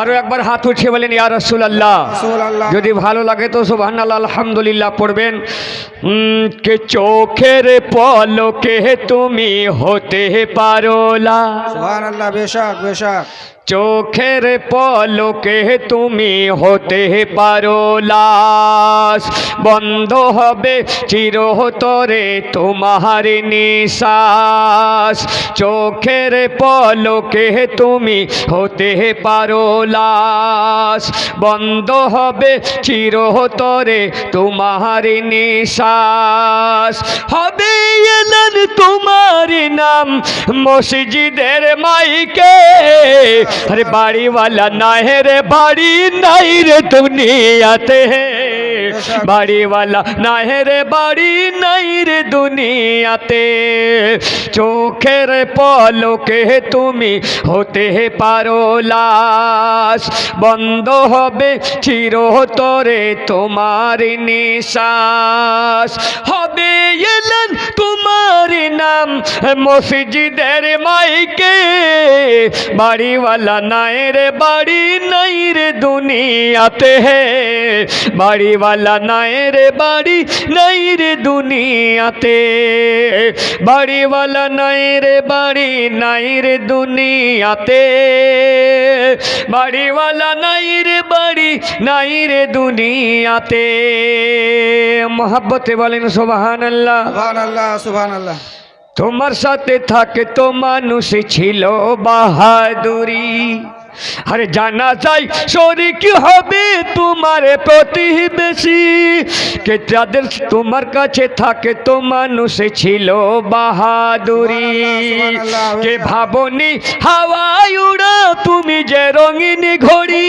আরও একবার হাত উঠিয়ে বলেন ইয়া রসুল আল্লাহ যদি ভালো লাগে তো সুবহান আল্লাহ আলহামদুলিল্লাহ পড়বেন। কে চোখের পলকে তুমি হতে পারো সুবহান আল্লাহ বেশক বেশক। চোখের পলকে তুমি হতে পারো লাশ। বন্ধ হবে চিরতরে তোমার নিশ্বাস। চোখের পলকে তুমি হতে পারো লাশ। বন্ধ হবে চিরতরে তোমার নিশ্বাস। হবে এলেন তোমার নাম মসজিদের মাইকে। আরে বাড়িওয়ালা নাই রে বাড়ি নাই রে দুনিয়াতে বাড়িওয়ালা নাই রে বাড়ি, নাই রে দুনিয়াতে। চোখের পলকে তুমি হতে পারো লাশ। বন্ধ হবে চিরতরে তোমার নিশ্বাস। হবে এলেন তোমার নাম মসজিদের মাইকে। বাড়িওয়ালা নাই রে বাড়ি, নাই রে দুনিয়াতে। বাড়িওয়ালা নাই রে বাড়ি নাই রে দুনিয়াতে। বাড়িওয়ালা নাই রে বাড়ি নাই রে দুনিয়াতে। বাড়িওয়ালা নাই রে বাড়ি নাই রে দুনিয়াতে। মহাব্বতে বলেন আল্লাহ সুবহান আল্লাহ তোমার সাথে থাকে তো মানুষ ছিল বাহাদুরি। আরে জানা যায় শরিক হবে তোমার প্রতিবেশী। কে যাদের তোমার কাছে থাকে তো মানুষ ছিল বাহাদুরি। কে ভাবনি হাওয়ায় উড়া তুমি যে রঙিন ঘড়ি।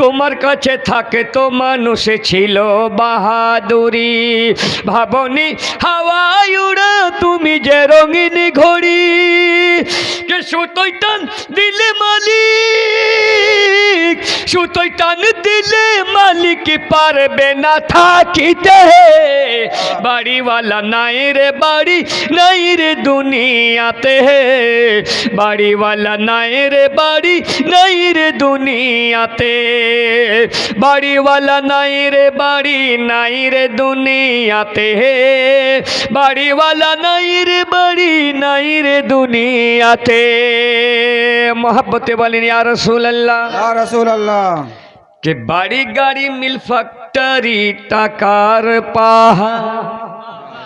তোমার কাছে থাকে তো মানুষ ছিল বাহাদুরি। ভাবনি হাওয়ায় উড়া তুমি যে রঙিন ঘড়ি। কে সুতৈতান দিলে মালিক সুতৈতান দিলে মালিক পারবে না থাকিতে। বাড়িওয়ালা নাই রে বাড়ি নাই রে দুনিয়াতে। বাড়িওয়ালা নাই রে বাড়ি নাই রে দুনিয়াতে। বাড়িওয়ালা নাই রে বাড়ি নাই রে দুনিয়াতে। বাড়িওয়ালা নাই রে বাড়ি নাই রে দুনিয়াতে। মোহাব্বতে বলেন ইয়া রাসূলুল্লাহ ইয়া রাসূল আল্লাহ যে বাড়ি গাড়ি মিল ফ্যাক্টরি টাকার পাহা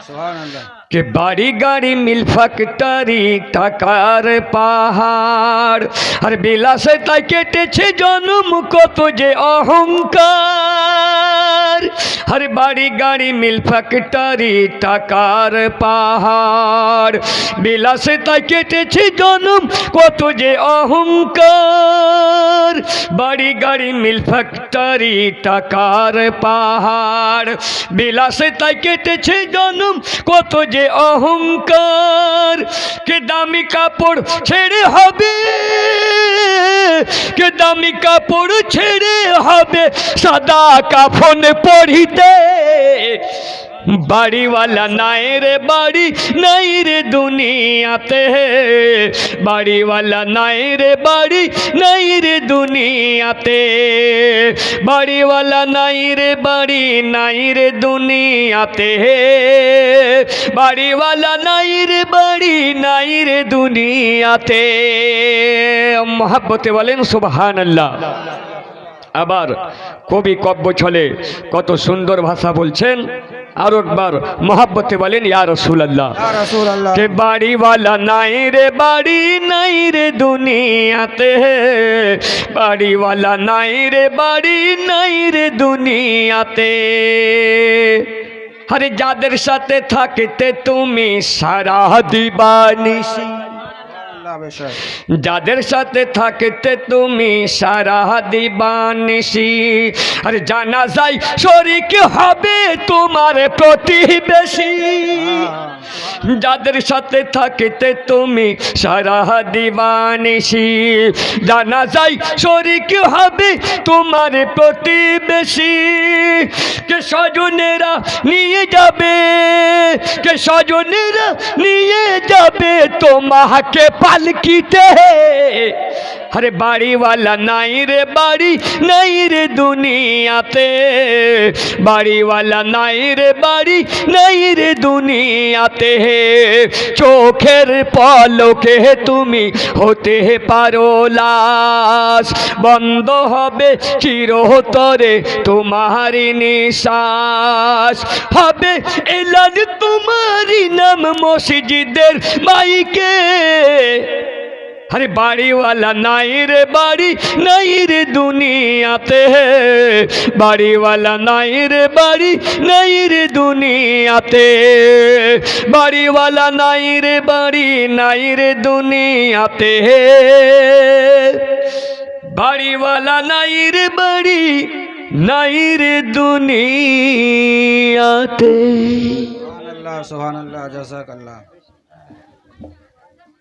সুবহান আল্লাহ কে বাড়ি গাড়ি মিল ফ্যাক্টরি টাকার পাহাড় আর বিলাসে তাই কেটেছে জন্ম কত যে অহংকার আরে বাড়ি গাড়ি মিল ফ্যাক্টরি, টাকার পাহাড়। বিলাসে তাই কেটেছে জন্ম, কত যে অহংকার। বাড়ি গাড়ি মিল ফ্যাক্টরি, টাকার পাহাড়। বিলাসে তাই কেটেছে জন্ম, কত যে অহংকার। কে দামি কাপড় ছেড়ে হবে? কে দামি কাপড় ছেড়ে হবে? সাদা কাফন পরিতে বাড়িওয়ালা নাই রে বাড়ি, নাই রে দুনিয়াতে। বাড়িওয়ালা নাই রে বাড়ি, নাই রে দুনিয়াতে। বাড়িওয়ালা নাই রে বাড়ি, নাই রে দুনিয়াতে। বাড়িওয়ালা নাই রে বাড়ি, নাই রে দুনিয়াতে। মহাব্বতে বলেন সুবহান আল্লাহ আবার কবি কব্য ছলে কত সুন্দর ভাষা বলছেন। আরও একবার মহাব্বতে বলেন ইয়া ইয়া রাসূল আল্লাহ কে বাড়িওয়ালা নাই রে বাড়ি নাই রে দুনিয়াতে। বাড়িওয়ালা নাই রে বাড়ি নাই রে দুনিয়াতে। আরে যাদের সাথে থাকতে তুমি সারা দিবানিসি যাদের সাথে থাকতে তুমি সারা দিবানিসি আর জানা যায় শরিক হবে তোমার প্রতিবেশী। যাদের সাথে থাকিতে তুমি সারা দিবানিসি জানা যাই শরিক হবে তোমার প্রতিবেশী। কে স্বজনেরা নিয়ে যাবে কে স্বজনেরা নিয়ে যাবে তোমাকে পালকিতে। আরে বাড়িওয়ালা নাই রে বাড়ি, নাই রে দুনিয়াতে। বাড়িওয়ালা নাই রে বাড়ি, নাই রে দুনিয়াতে। চোখের পলকে তুমি হতে পারো লাশ। বন্ধ হবে চিরতরে তোমারি নিশ্বাস। হবে এলান তোমারি নাম মসজিদের মাইকে। আরে বাড়িওয়ালা নাই রে বাড়ি নাই রে দুনিয়াতে বাড়িওয়ালা নাই রে বাড়ি নাই রে দুনিয়াতে বাড়িওয়ালা নাই রে বাড়ি নাই রে দুনিয়াতে বাড়িওয়ালা নাই রে বাড়ি নাই রে দুনিয়াতে সুবহানাল্লাহ সুবহানাল্লাহ জাযাকাল্লাহ